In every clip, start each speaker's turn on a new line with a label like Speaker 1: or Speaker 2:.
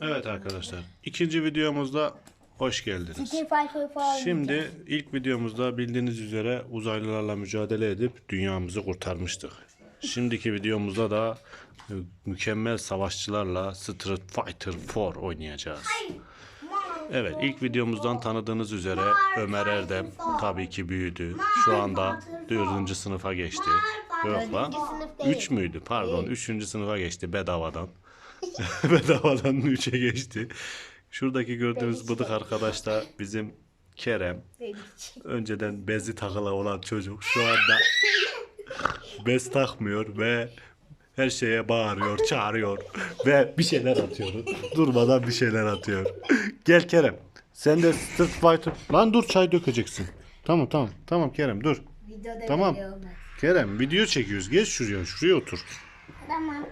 Speaker 1: Evet arkadaşlar. ikinci videomuzda hoş geldiniz. Şimdi ilk videomuzda bildiğiniz üzere uzaylılarla mücadele edip dünyamızı kurtarmıştık. Şimdiki videomuzda da e, mükemmel savaşçılarla Street Fighter 4 oynayacağız. Evet ilk videomuzdan tanıdığınız üzere Ömer Erdem tabii ki büyüdü. Şu anda 4. sınıfa geçti. Yok lan.
Speaker 2: sınıf değil.
Speaker 1: 3 müydü? Pardon 3. sınıfa geçti bedavadan. bedavadan 3'e geçti. Şuradaki gördüğünüz bıdık arkadaş da bizim Kerem. Önceden bezi takılı olan çocuk şu anda bez takmıyor ve her şeye bağırıyor, çağırıyor ve bir şeyler atıyor. Durmadan bir şeyler atıyor. Gel Kerem. Sen de Street Fighter... Lan dur çay dökeceksin. Tamam tamam. Tamam Kerem dur.
Speaker 2: Videoda
Speaker 1: Tamam. Kerem video çekiyoruz. Geç şuraya. Şuraya otur.
Speaker 2: Tamam.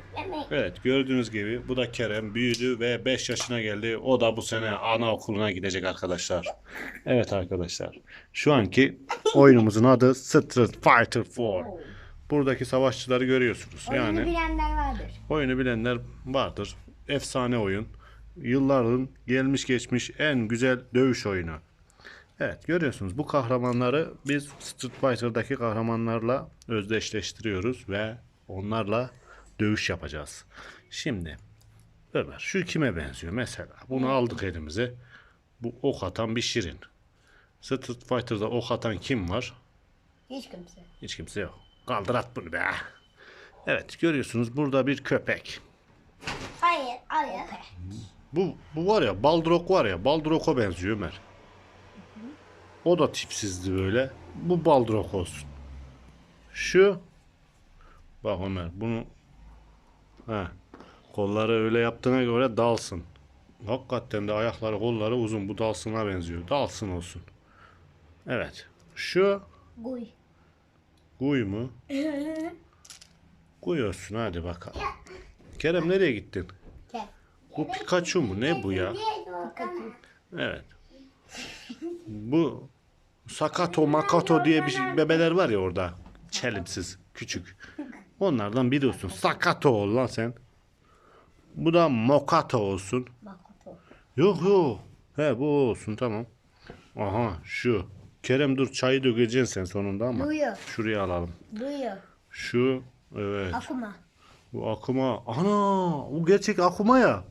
Speaker 1: Evet gördüğünüz gibi bu da Kerem büyüdü ve 5 yaşına geldi. O da bu sene anaokuluna gidecek arkadaşlar. Evet arkadaşlar. Şu anki oyunumuzun adı Street Fighter 4. Buradaki savaşçıları görüyorsunuz.
Speaker 2: Oyunu
Speaker 1: Yani
Speaker 2: bilenler vardır.
Speaker 1: oyunu bilenler vardır. Efsane oyun. Yılların gelmiş geçmiş en güzel dövüş oyunu. Evet görüyorsunuz bu kahramanları biz Street Fighter'daki kahramanlarla özdeşleştiriyoruz ve onlarla dövüş yapacağız. Şimdi Ömer şu kime benziyor mesela? Bunu aldık elimize. Bu ok atan bir şirin. Street Fighter'da ok atan kim var?
Speaker 2: Hiç kimse.
Speaker 1: Hiç kimse yok. Kaldır at bunu be. Evet görüyorsunuz burada bir köpek.
Speaker 2: Hayır. Hayır.
Speaker 1: Bu, bu var ya Baldrok var ya Baldrok'a benziyor Ömer. O da tipsizdi böyle. Bu Baldrok olsun. Şu bak Ömer bunu ha kolları öyle yaptığına göre dalsın. Hakikaten de ayakları kolları uzun. Bu dalsına benziyor. Dalsın olsun. Evet. Şu
Speaker 2: Guy.
Speaker 1: Guy mu? Guy olsun hadi bakalım. Kerem nereye gittin? Bu Pikachu mu? Ne bu ya? Evet. Bu Sakato Makato diye bir şey, bebeler var ya orada. Çelimsiz, küçük. Onlardan biri olsun. Sakato ol lan sen. Bu da Mokato olsun.
Speaker 2: Makoto.
Speaker 1: Yok yok. He bu olsun tamam. Aha şu. Kerem dur çayı dökeceksin sen sonunda ama.
Speaker 2: Duyuyor.
Speaker 1: Şuraya alalım.
Speaker 2: Duyuyor.
Speaker 1: Şu evet.
Speaker 2: Akuma.
Speaker 1: Bu Akuma. Ana bu gerçek Akuma ya.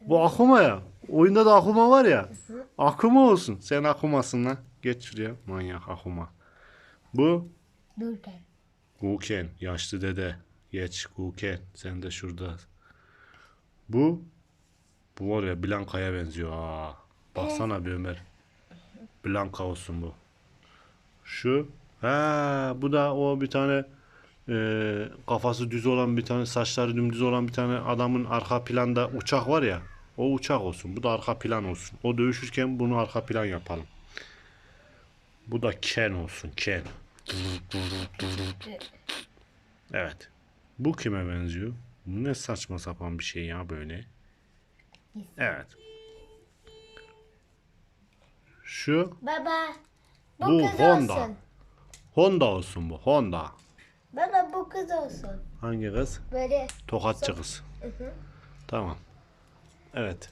Speaker 1: Bu Akuma ya. Oyunda da Akuma var ya. Akuma olsun. Sen Akuma'sın lan. Geç şuraya. Manyak Akuma. Bu
Speaker 2: Durken.
Speaker 1: Guken. Yaşlı dede. Geç Guken. Sen de şurada. Bu bu var ya Blanka'ya benziyor. Aa. Baksana bir Ömer. Blanka olsun bu. Şu. Ha, bu da o bir tane e, kafası düz olan bir tane saçları dümdüz olan bir tane adamın arka planda uçak var ya. O uçak olsun. Bu da arka plan olsun. O dövüşürken bunu arka plan yapalım. Bu da Ken olsun. Ken. Evet. Bu kime benziyor? Bu ne saçma sapan bir şey ya böyle. Evet. Şu
Speaker 2: Baba. Bu,
Speaker 1: Bu
Speaker 2: kız
Speaker 1: Honda.
Speaker 2: olsun.
Speaker 1: Honda olsun bu. Honda.
Speaker 2: Baba bu kız olsun.
Speaker 1: Hangi kız?
Speaker 2: Böyle.
Speaker 1: Tokatçı kız.
Speaker 2: hı.
Speaker 1: Tamam. Evet.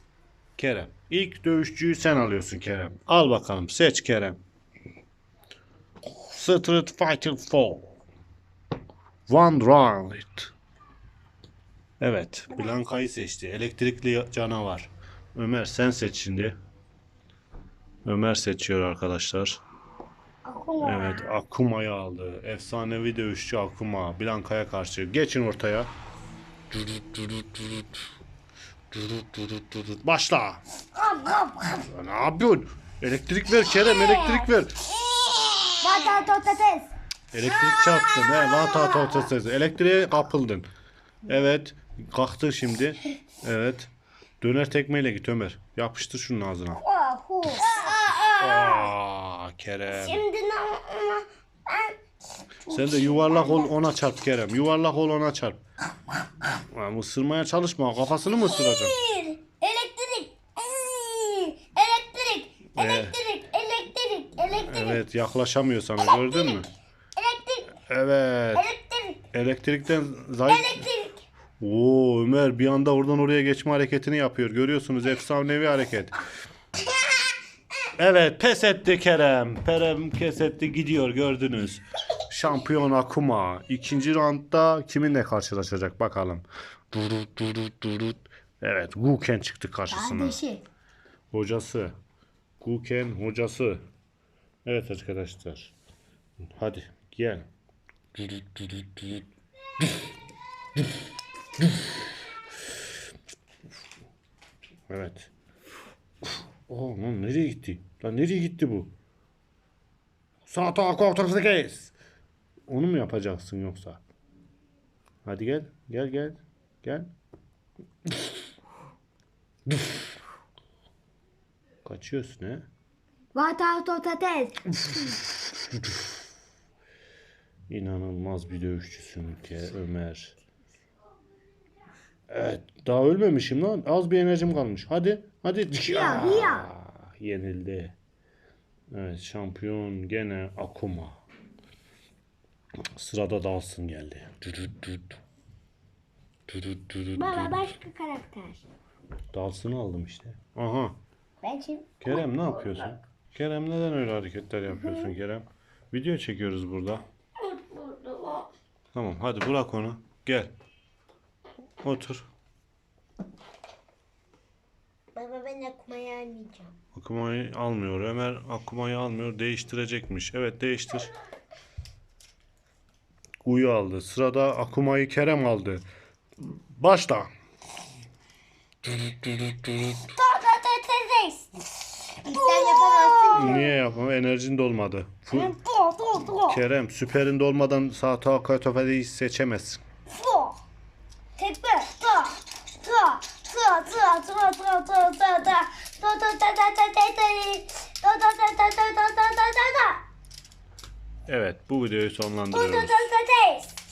Speaker 1: Kerem. İlk dövüşçüyü sen alıyorsun Kerem. Al bakalım. Seç Kerem. Street Fighter 4. One round. Evet. Blanka'yı seçti. Elektrikli canavar. Ömer sen seç şimdi. Ömer seçiyor arkadaşlar.
Speaker 2: Akuma.
Speaker 1: Evet Akuma'yı aldı. Efsanevi dövüşçü Akuma. Blanka'ya karşı. Geçin ortaya. Başla. Ne yapıyorsun? Elektrik ver Kerem elektrik ver.
Speaker 2: Vata totates.
Speaker 1: Elektrik çarptın. He, lata ta. Elektriğe kapıldın. Evet. Kalktın şimdi. Evet. Döner tekmeyle git Ömer. Yapıştır şunun ağzına.
Speaker 2: Ahu.
Speaker 1: Aa, Kerem.
Speaker 2: Şimdi ne ben
Speaker 1: Sen de yuvarlak ol ona çarp Kerem. Yuvarlak ol ona çarp. Lan ısırmaya çalışma. Kafasını mı ısıracaksın?
Speaker 2: Elektrik. Elektrik. Elektrik. Elektrik.
Speaker 1: Evet yaklaşamıyor sana gördün mü?
Speaker 2: Elektrik.
Speaker 1: Evet.
Speaker 2: Elektrik.
Speaker 1: Elektrikten zayıf
Speaker 2: Elektrik.
Speaker 1: Oo Ömer bir anda oradan oraya geçme hareketini yapıyor. Görüyorsunuz efsanevi hareket. Evet pes etti Kerem. Kerem pes etti gidiyor gördünüz. Şampiyon Akuma. İkinci roundda kiminle karşılaşacak bakalım. Durut durut durut. Evet Guken çıktı karşısına.
Speaker 2: Kardeşi.
Speaker 1: Hocası. Guken hocası. Evet arkadaşlar. Hadi gel. Evet. Oh lan nereye gitti? Lan nereye gitti bu? Sağ tak ortası kes. Onu mu yapacaksın yoksa? Hadi gel. Gel gel. Gel. Kaçıyorsun he?
Speaker 2: Patatotes.
Speaker 1: İnanılmaz bir dövüşçüsün ki Ömer. Evet. Daha ölmemişim lan. Az bir enerjim kalmış. Hadi. Hadi.
Speaker 2: Hiya, hiya.
Speaker 1: Aa, Yenildi. Evet. Şampiyon gene Akuma. Sırada Dalsın geldi.
Speaker 2: Baba başka karakter.
Speaker 1: Dalsın'ı aldım işte. Aha.
Speaker 2: Ben şimdi
Speaker 1: Kerem ne yapıyorsun? Kerem neden öyle hareketler yapıyorsun Kerem? Video çekiyoruz burada. Tamam hadi bırak onu. Gel. Otur.
Speaker 2: Baba ben okumayı almayacağım.
Speaker 1: Akumayı almıyor. Ömer Akumayı almıyor. Değiştirecekmiş. Evet değiştir. Uyu aldı. Sırada Akumayı Kerem aldı. Başla.
Speaker 2: Patatotes. Sen yapamazsın ki.
Speaker 1: Niye yapamam? Enerjin
Speaker 2: de olmadı. Fu-
Speaker 1: Kerem süperinde olmadan sağ ta kaytofedeyi seçemezsin. Evet bu videoyu sonlandırıyoruz.